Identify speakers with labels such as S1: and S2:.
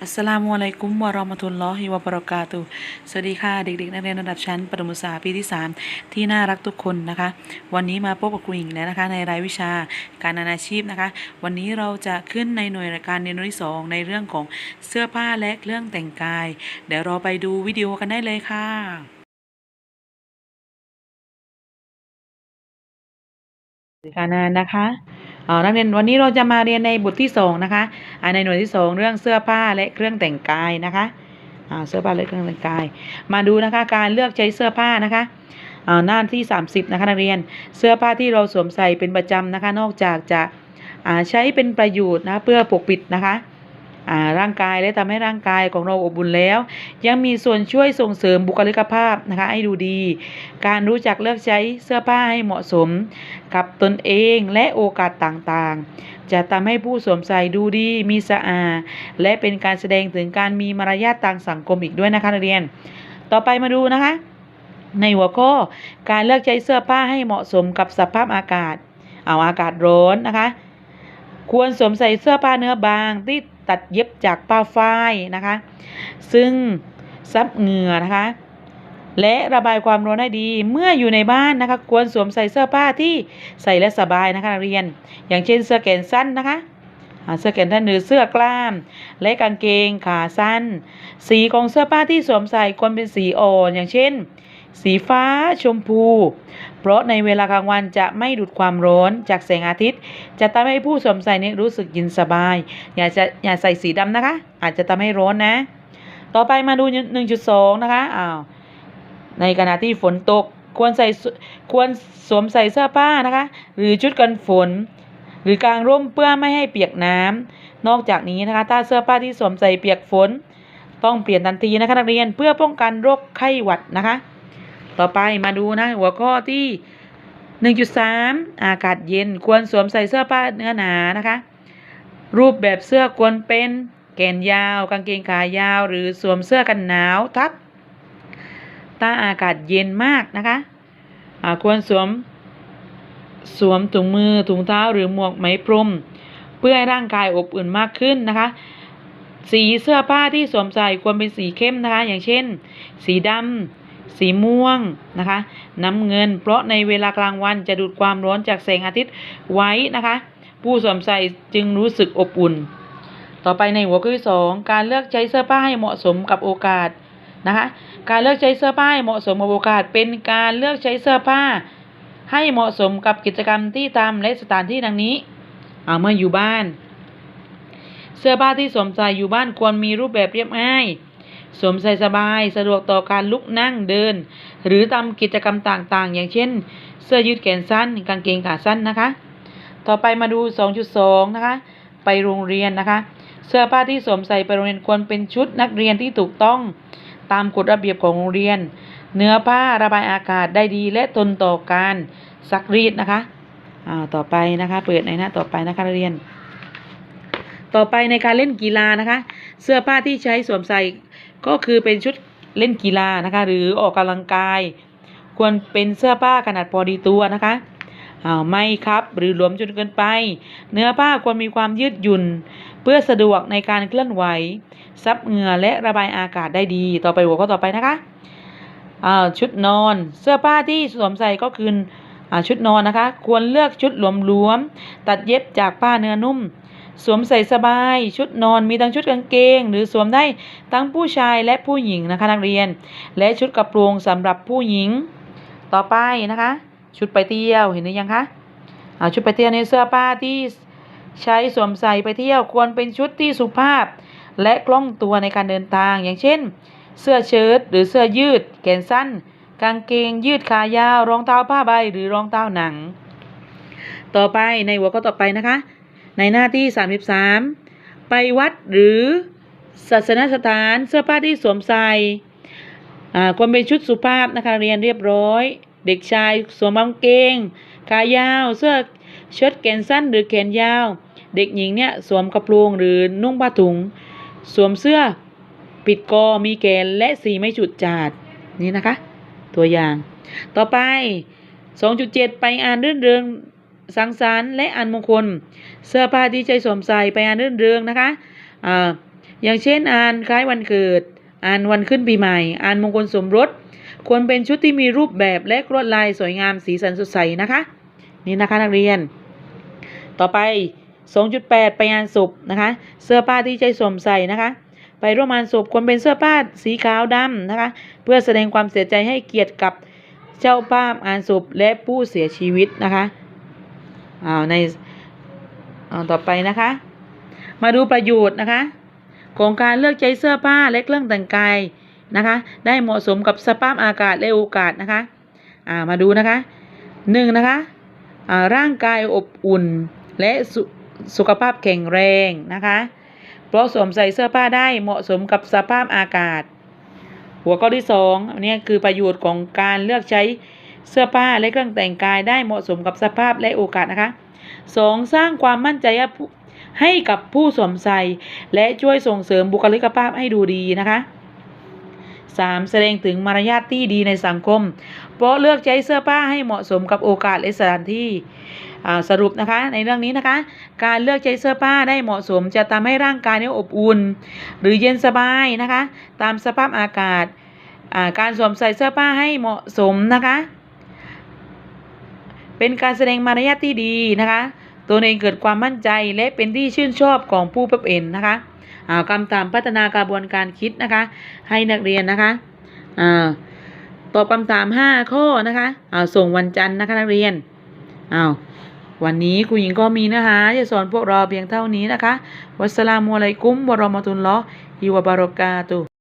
S1: อัสสลามุอะลัยกุมวะราะมะตุลลอฮิวะบรากาตุสวัสดีค่ะ เด็ก ๆ นักเรียนระดับชั้นประถมศึกษาปีที่ 3 ที่น่ารักทุกคนนะคะ วันนี้มาพบกับครูหญิงแล้วนะคะ ในรายวิชาการนานาชีพนะคะ วันนี้เราจะขึ้นในหน่วยการเรียนรู้ที่สองในเรื่องของเสื้อผ้าและเครื่องแต่งกาย เดี๋ยวเราไปดูวิดีโอกันได้เลยค่ะการนานนะคะ นักเรียนวันนี้เราจะมาเรียนในบทที่สองนะคะในหน่วยที่สองเรื่องเสื้อผ้าและเครื่องแต่งกายนะคะเสื้อผ้าและเครื่องแต่งกาย มาดูนะคะการเลือกใช้เสื้อผ้านะคะหน้าที่ 30นะคะนักเรียนเสื้อผ้าที่เราสวมใส่เป็นประจำนะคะนอกจากจะใช้เป็นประโยชน์นะเพื่อปกปิดนะคะร่างกายและทำให้ร่างกายของเราอบอุ่นแล้ว ยังมีส่วนช่วยส่งเสริมบุคลิกภาพนะคะให้ดูดี การรู้จักเลือกใช้เสื้อผ้าให้เหมาะสม กับตนเองและโอกาสต่างๆ จะทำให้ผู้สวมใส่ดูดีมีสะอาด และเป็นการแสดงถึงการมีมารยาททางสังคมอีกด้วยนะคะนักเรียน ต่อไปมาดูนะคะ ในหัวข้อการเลือกใช้เสื้อผ้าให้เหมาะสมกับสภาพอากาศ เอาอากาศร้อนนะคะ ควรสวมใส่เสื้อผ้าเนื้อบางที่ตัดเย็บจากผ้าฝ้ายนะคะ ซึ่งซับเหงื่อนะคะ และระบายความร้อนได้ดี เมื่ออยู่ในบ้านนะคะ ควรสวมใส่เสื้อผ้าที่ใส่และสบายนะคะนักเรียน อย่างเช่นเสื้อแขนสั้นนะคะเสื้อแขนสั้นหรือเสื้อกล้าม และกางเกงขาสั้น สีของเสื้อผ้าที่สวมใส่ควรเป็นสีอ่อนอย่างเช่น สีฟ้าชมพู เพราะในเวลากลางวันจะไม่ดูดความร้อนจากแสงอาทิตย์ จะทำให้ผู้สวมใส่นี้รู้สึกเย็นสบาย อย่าจะอย่าใส่สีดำนะคะ อาจจะทำให้ร้อนนะ ต่อไปมาดู 1.2 นะคะอ้าว ในขณะที่ฝนตกควรใส่ควรสวมใส่เสื้อผ้านะคะ หรือชุดกันฝน หรือกางร่มเพื่อไม่ให้เปียกน้ำนอกจากนี้นะคะ ถ้าเสื้อผ้าที่สวมใส่เปียกฝน ต้องเปลี่ยนทันทีนะคะนักเรียนเพื่อป้องกันโรคไข้หวัดนะคะ ต่อไปมาดูนะหัวข้อที่ 1.3 อากาศเย็นควรสวมใส่เสื้อผ้าเนื้อหนานะคะ รูปแบบเสื้อควรเป็นแขนยาว กางเกงขายาว หรือสวมเสื้อกันหนาวทับ ถ้าอากาศเย็นมากนะคะควรสวมสวมถุงมือถุงเท้าหรือหมวกไหมพรม เพื่อให้ร่างกายอบอุ่นมากขึ้นนะคะ สีเสื้อผ้าที่สวมใส่ควรเป็นสีเข้มนะคะ อย่างเช่น สีดำสีม่วงนะคะ น้ำเงิน เพราะในเวลากลางวันจะดูดความร้อนจากแสงอาทิตย์ไว้นะคะ ผู้สวมใส่จึงรู้สึกอบอุ่น ต่อไปในหัวข้อที่สองการเลือกใช้เสื้อผ้าให้เหมาะสมกับโอกาส นะคะ การเลือกใช้เสื้อผ้าเหมาะสมกับโอกาสเป็นการเลือกใช้เสื้อผ้า ให้เหมาะสมกับกิจกรรมที่ทำและสถานที่ดังนี้เอาเมื่ออยู่บ้าน เสื้อผ้าที่สวมใส่อยู่บ้านควรมีรูปแบบเรียบง่ายสวมใส่สบายสะดวกต่อการลุกนั่งเดิน หรือทำกิจกรรมต่างๆ อย่างเช่น เสื้อยืดแขนสั้น กางเกงขาสั้นนะคะ ต่อไปมาดู 2.2 นะคะ ไปโรงเรียนนะคะ เสื้อผ้าที่สวมใส่ไปโรงเรียนควรเป็นชุดนักเรียนที่ถูกต้อง ตามกฎระเบียบของโรงเรียน เนื้อผ้าระบายอากาศได้ดีและทนต่อการซักรีดนะคะอ่าต่อไปนะคะเปิดในหน้าต่อไปนะคะเรียน ต่อไปในการเล่นกีฬานะคะ เสื้อผ้าที่ใช้สวมใส่ก็คือเป็นชุดเล่นกีฬานะคะ หรือออกกำลังกาย ควรเป็นเสื้อผ้าขนาดพอดีตัวนะคะ อ่าไม่ครับ หรือหลวมจนเกินไป เนื้อผ้าควรมีความยืดหยุ่น เพื่อสะดวกในการเคลื่อนไหว ซับเหงื่อและระบายอากาศได้ดี ต่อไปหัวข้อต่อไปนะคะอาชุดนอนเสื้อผ้าที่สวมใส่ก็คืออ่าชุดนอนนะคะ ควรเลือกชุดหลวมๆตัดเย็บจากผ้าเนื้อนุ่ม สวมใส่สบาย ชุดนอนมีทั้งชุดกางเกง หรือสวมได้ทั้งผู้ชายและผู้หญิงนะคะนักเรียน และชุดกระโปรงสำหรับผู้หญิงต่อไปนะคะ ชุดไปเที่ยวเห็นหรือยังคะอ่าชุดไปเที่ยวในเสื้อผ้าที่ใช้สวมใส่ไปเที่ยวควรเป็นชุดที่สุภาพ และคล่องตัวในการเดินทางอย่างเช่น เสื้อเชิ้ตหรือเสื้อยืด แขนสั้น กางเกงยืดขายาวรองเท้าผ้าใบหรือรองเท้าหนัง ต่อไปในหัวข้อต่อไปนะคะ ในหน้าที่ 33 ไปวัดหรือศาสนสถานเสื้อผ้าที่สวมใส่อ่าควรเป็นชุดสุภาพนะคะเรียนเรียบร้อย เด็กชายสวมกางเกงขายาวเสื้อเชิ้ตแขนสั้นหรือแขนยาว เด็กหญิงเนี่ยสวมกระโปรงหรือนุ่งผ้าถุง สวมเสื้อปิดกอมีแกนและสีไม่ฉุดจาดนี่นะคะ ตัวอย่าง ต่อไป 2.7 ไปอ่านเรื่องเรืองสังสรรค์และอันมงคล เสื้อผ้าที่ใช้สวมใส่ไปงานรื่นเริงนะคะอ่าอย่างเช่นอ่านคล้ายวันเกิด อ่านวันขึ้นปีใหม่ อ่านมงคลสมรส ควรเป็นชุดที่มีรูปแบบและลวดลายสวยงามสีสันสดใสนะคะ นี่นะคะนักเรียน ต่อไป 2.8 ไปงานศพนะคะ เสื้อผ้าที่ใจสวมใส่นะคะ ไปร่วมงานศพควรเป็นเสื้อผ้าสีขาวดำนะคะ เพื่อแสดงความเสียใจให้เกียรติกับเจ้าภาพงานศพและผู้เสียชีวิตนะคะอ้าวในเอาต่อไปนะคะ มาดูประโยชน์นะคะ ของการเลือกใช้เสื้อผ้าและเครื่องแต่งกาย นะคะ ได้เหมาะสมกับสภาพอากาศและโอกาสนะคะอ่ามาดูนะคะหนึ่งนะคะอ่าร่างกายอบอุ่นและสสุขภาพแข็งแรงนะคะเพราะสวมใส่เสื้อผ้าได้เหมาะสมกับสภาพอากาศ หัวข้อที่สองอันนี้คือประโยชน์ของการเลือกใช้เสื้อผ้าและเครื่องแต่งกายได้เหมาะสมกับสภาพและโอกาสนะคะสองสร้างความมั่นใจให้ผู้ให้กับผู้สวมใส่ และช่วยส่งเสริมบุคลิกภาพให้ดูดีนะคะ 3. แสดงถึงมารยาทที่ดีในสังคมเพราะเลือกใช้เสื้อผ้าให้เหมาะสมกับโอกาสและสถานที่สรุปนะคะในเรื่องนี้นะคะ การเลือกใช้เสื้อผ้าได้เหมาะสม จะทำให้ร่างกายเนี่ยอบอุ่น หรือเย็นสบายนะคะ ตามสภาพอากาศการสวมใส่เสื้อผ้าให้เหมาะสมนะคะ เป็นการแสดงมารยาทที่ดีนะคะ ตัวเองเกิดความมั่นใจและเป็นที่ชื่นชอบของผู้พบเห็นนะคะ คำถามพัฒนากระบวนการคิดนะคะ ให้นักเรียนนะคะอ่าตอบคำถามห้าข้อนะคะอ่าส่งวันจันทร์นะคะนักเรียนอ้าววันนี้ครูหญิงก็มีเนื้อหาจะสอนพวกเราเพียงเท่านี้นะคะ วัสสลามุอะลัยกุมวะรอมะตุลลอฮิวะบารอกาตุ